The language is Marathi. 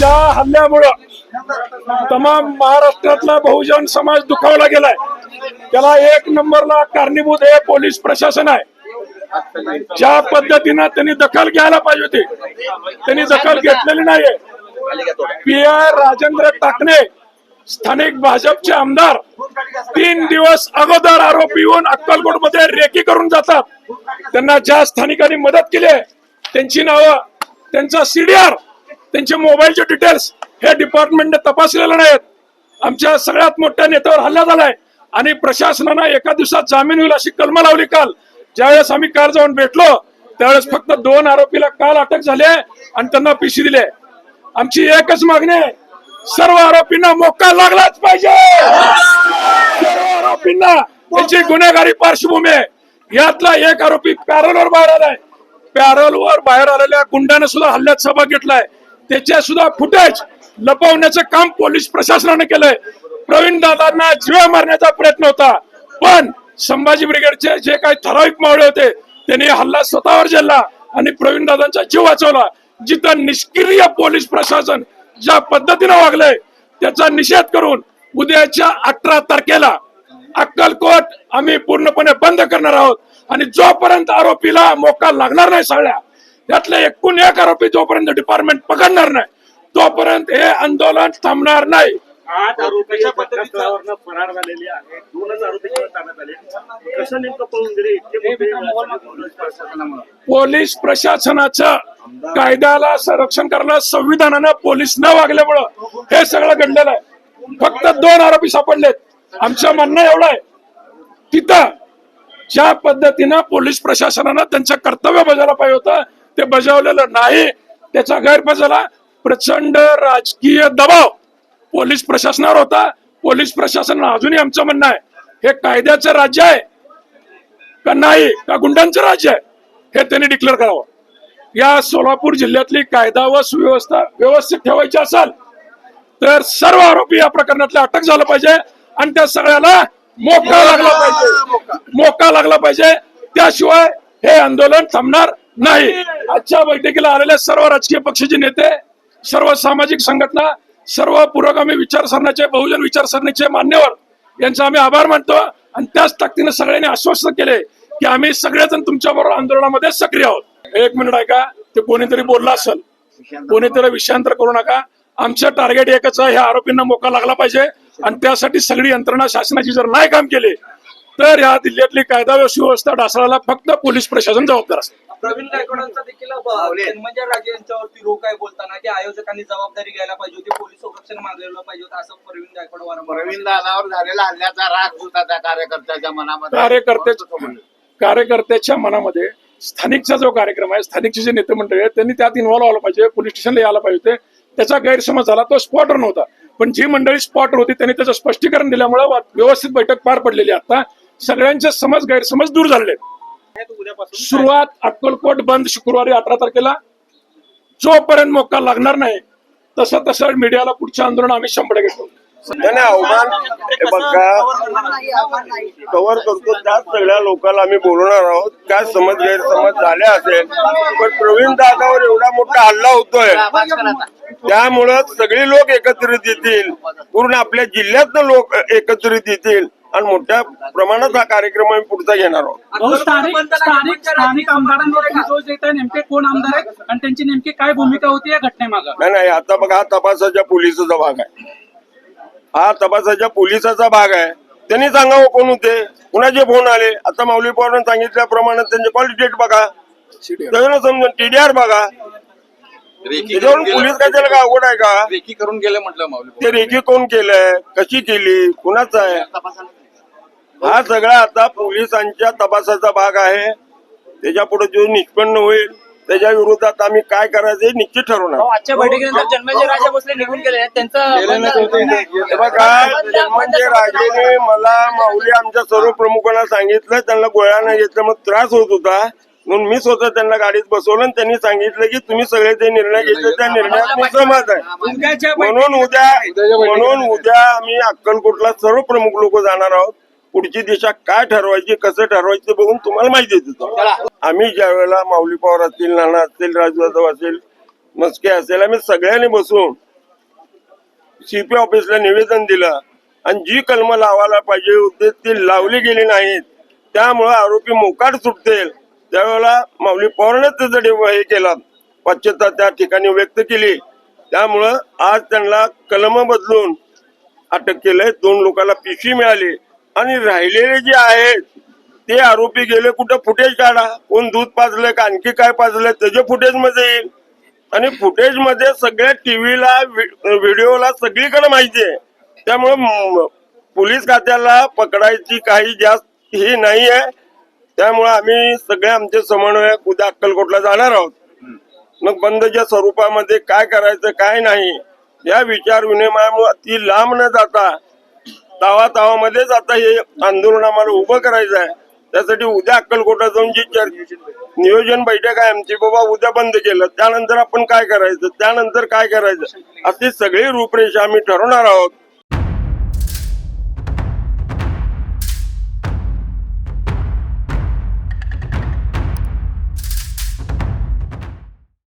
त्या हल्ल्यामुळं तमाम महाराष्ट्रातला बहुजन समाज दुखावला गेलाय. त्याला एक नंबरला कारणीभूत हे पोलीस प्रशासन आहे. ज्या पद्धतीनं त्यांनी दखल घ्यायला पाहिजे होती त्यांनी दखल घेतलेली नाहीये. पी आय राजेंद्र टाकणे स्थानिक भाजपचे आमदार तीन दिवस अगोदर आरोपी येऊन अक्कलकोटमध्ये रेकी करून जातात. त्यांना ज्या स्थानिकांनी मदत केली आहे त्यांची नावं त्यांचा सीडीआर त्यांचे मोबाईलचे डिटेल्स हे डिपार्टमेंटने तपासलेले नाहीत. आमच्या सगळ्यात मोठ्या नेत्यावर हल्ला झालाय. आणि प्रशासनानं एका दिवसात जामीन होईल अशी कलम लावली काल. ज्यावेळेस आम्ही काल जाऊन भेटलो त्यावेळेस फक्त दोन आरोपीला काल अटक झाली आणि त्यांना पिशी दिले आमची एकच मागणी आहे. सर्व आरोपींना मोका लागलाच पाहिजे. सर्व आरोपींना त्यांची गुन्हेगारी पार्श्वभूमी आहे. यातला एक आरोपी पॅरोलवर बाहेर आलाय. पॅरोलवर बाहेर आलेल्या गुंडाने सुद्धा हल्ल्यात सहभाग घेतलाय. त्याचे सुद्धा फुटेज लपवण्याचं काम पोलीस प्रशासनाने केलंय. प्रवीण दादांना जीवे मारण्याचा प्रयत्न होता. पण संभाजी ब्रिगेडचे जे काही ठराविक मावळे होते त्यांनी हल्ला स्वतःवर झेलला आणि प्रवीण दादांचा जीव वाचवला. जिथं निष्क्रिय पोलीस प्रशासन ज्या पद्धतीनं वागलंय त्याचा निषेध करून उद्याच्या अठरा तारखेला अक्कलकोट आम्ही पूर्णपणे बंद करणार आहोत. आणि जोपर्यंत आरोपीला मोका लागणार नाही सगळ्या त्यातले एकूण एक आरोपी जोपर्यंत डिपार्टमेंट पकडणार नाही तोपर्यंत हे आंदोलन थांबणार नाही. आठ आरोपी घटनास्थळावरनं फरार झालेले आहेत दोनच आरोपी केवळ ताब्यात आले कसं नेमकं पळून गेले? इतके मोठे पोलीस प्रशासनाचं कायद्याला संरक्षण करायला संविधानानं पोलीस न वागल्यामुळं हे सगळं घडलेलं आहे. फक्त दोन आरोपी सापडलेत. आमचं म्हणणं एवढं आहे. तिथं ज्या पद्धतीनं पोलीस प्रशासनानं त्यांचं कर्तव्य बजावलं पाहिजे होतं ते बजावलेलं नाही. त्याचा गैरफायदा झाला प्रचंड राजकीय दबाव. पोलीस प्रशासनावर होता. पोलीस प्रशासन अजूनही आमचं म्हणणं आहे हे कायद्याचं राज्य आहे का नाही? का गुंडांचं राज्य आहे? हे त्यांनी डिक्लेअर करावं. या सोलापूर जिल्ह्यातली कायदा व सुव्यवस्था व्यवस्थित ठेवायची असेल तर सर्व आरोपी या प्रकरणातले अटक झालं पाहिजे आणि त्या सगळ्याला मोका लागला पाहिजे. मोका लागला पाहिजे. त्याशिवाय हे आंदोलन थांबणार नाही. आजच्या बैठकीला आलेले सर्व राजकीय पक्षाचे नेते सर्व सामाजिक संघटना सर्व पुरोगामी विचारसरणाचे बहुजन विचारसरणीचे मान्यवर यांचा आम्ही आभार मानतो आणि त्याच ताकदीने सगळ्यांनी आश्वस्त केले की आम्ही सगळेजण तुमच्या बरोबर आंदोलनामध्ये सक्रिय आहोत. एक मिनिट ऐका ते कोणीतरी बोलला असेल. कोणीतरी विषयांतर करू नका. आमचं टार्गेट एकच आहे ह्या आरोपींना मोका लागला पाहिजे आणि त्यासाठी सगळी यंत्रणा शासनाची जर नाही काम केले तर या जिल्ह्यातली कायदा व सुव्यवस्था ढासळायला फक्त पोलीस प्रशासन जबाबदार असते. प्रवीण गायकवाडांचा देखील जन्मजय राजे यांच्यावरती रोग आहे बोलताना. की आयोजकांनी जबाबदारी घ्यायला पाहिजे होती पोलीस संरक्षण मागलेलं पाहिजे होतं असं प्रवीण गायकवाड वारंवार प्रवीण दादावर झालेला हल्ल्याचा राग सुद्धा त्या कार्यकर्त्याच्या मनामध्ये कार्यकर्त्याच्या कार्यकर्त्याच्या मनामध्ये स्थानिकचा जो कार्यक्रम आहे स्थानिकचे जे नेते मंडळी आहेत त्यांनी त्यात इन्व्हॉल्व व्हायला पाहिजे पोलीस स्टेशनला यायला पाहिजे होते. त्याचा गैरसमज झाला तो स्पॉटवर नव्हता. पण जी मंडळी स्पॉटवर होती त्यांनी त्याचं स्पष्टीकरण दिल्यामुळे व्यवस्थित बैठक पार पडलेली आहे. आता सगळ्यांचे समज गैरसमज दूर झाले आहेत. सुरुवात अक्कलकोट बंद शुक्रवारी अठरा तारखेला. जोपर्यंत मोका लागणार नाही तसं तसं मीडियाला पुढच्या आंदोलन आम्ही शंभर घेतो हे बघा कव्हर करतो त्याच सगळ्या लोकांना आम्ही बोलवणार आहोत. काय समज गैरसमज झाले असेल पण प्रवीण दादावर एवढा मोठा हल्ला होतोय. त्यामुळं सगळे लोक एकत्रित येतील. पूर्ण आपल्या जिल्ह्यातनं लोक एकत्रित येतील. आणि मोठ्या प्रमाणात हा कार्यक्रम आम्ही पुढचा घेणार आहोत. भाऊ, स्थानिक स्थानिक स्थानिक आमदारांवर दोष देत आहे नेमके कोण आमदार आहेत आणि त्यांची नेमकी काय भूमिका होती या घटनेमागं? नाही नाही आता बघा हा तपासाच्या पोलिसाचा भाग आहे. हा तपासाच्या पोलिसाचा भाग आहे. त्यांनी सांगावं कोण होते कुणाचे फोन आले? आता माऊली पवारांनी सांगितल्याप्रमाणे त्यांचे कॉल डेट बघा त्याच्यानं समजून टीडीआर बघा. त्याच्यावरून पोलीस काय त्याला काय अवघड आहे का? रेकी करून गेले म्हटलं माऊली ते रेखी कोण केलंय? कशी केली? कुणाचं आहे? हा सगळा आता पोलिसांच्या तपासाचा भाग आहे. त्याच्या पुढे जो निष्पन्न होईल त्याच्या विरोधात आम्ही काय करायचं हे निश्चित ठरवणार. आजच्या बैठकीनंतर जन्मेजय राजा भोसले निघून गेले त्यांचं हे बघा राजेने मला माऊली आमच्या सर्व प्रमुखांना सांगितलं त्यांना गोळ्या नाही घेतल्यामुळे त्रास होत होता. म्हणून मी स्वतः त्यांना गाडीत बसवलं आणि त्यांनी सांगितलं की तुम्ही सगळे ते निर्णय घेतले त्या निर्णयात मी सहमत आहे. म्हणून उद्या म्हणून उद्या आम्ही अक्कलकोटला सर्व प्रमुख लोक जाणार आहोत. पुढची दिशा काय ठरवायची कसं ठरवायचं बघून तुम्हाला माहिती देतो आम्ही ज्या वेळेला माऊली पवार असतील नाना असतील राजू जाधव असेल मस्के असेल आम्ही सगळ्यांनी बसून सीपी ऑफिसला निवेदन दिलं. आणि जी कलम लावायला पाहिजे होते ती लावली गेली नाहीत. त्यामुळे आरोपी मोकाट सुटतील. त्यावेळेला माऊली पवारनेच त्याचं हे केलं. पश्चता त्या ठिकाणी व्यक्त केली. त्यामुळं आज त्यांना कलम बदलून अटक केलंय. दोन लोकांना पिशवी मिळाली. आणि राहिलेले जे आहेत ते आरोपी गेले कुठं फुटेज काढा. कोण दूध पाजलंय का आणखी काय पाजलंय त्याचे फुटेजमध्ये येईल. आणि फुटेजमध्ये सगळ्या टीव्हीला व्हिडिओला सगळीकडे माहिती आहे. त्यामुळे पोलीस खात्याला पकडायची काही जास्त ही नाही आहे. त्यामुळे आम्ही सगळे आमचे समन्वयक उद्या अक्कलकोटला जाणार आहोत. मग बंदच्या स्वरूपामध्ये काय करायचं काय नाही या विचार विनिमयामुळे ती लांब न जाता तावा तावामध्येच आता हे आंदोलन आम्हाला उभं करायचं आहे. त्यासाठी उद्या अक्कलकोटा जाऊन जी चर्चा नियोजन बैठक आहे आमची बाबा उद्या बंद केलं. त्यानंतर आपण काय करायचं? त्यानंतर काय करायचं? अशी सगळी रूपरेषा आम्ही ठरवणार आहोत.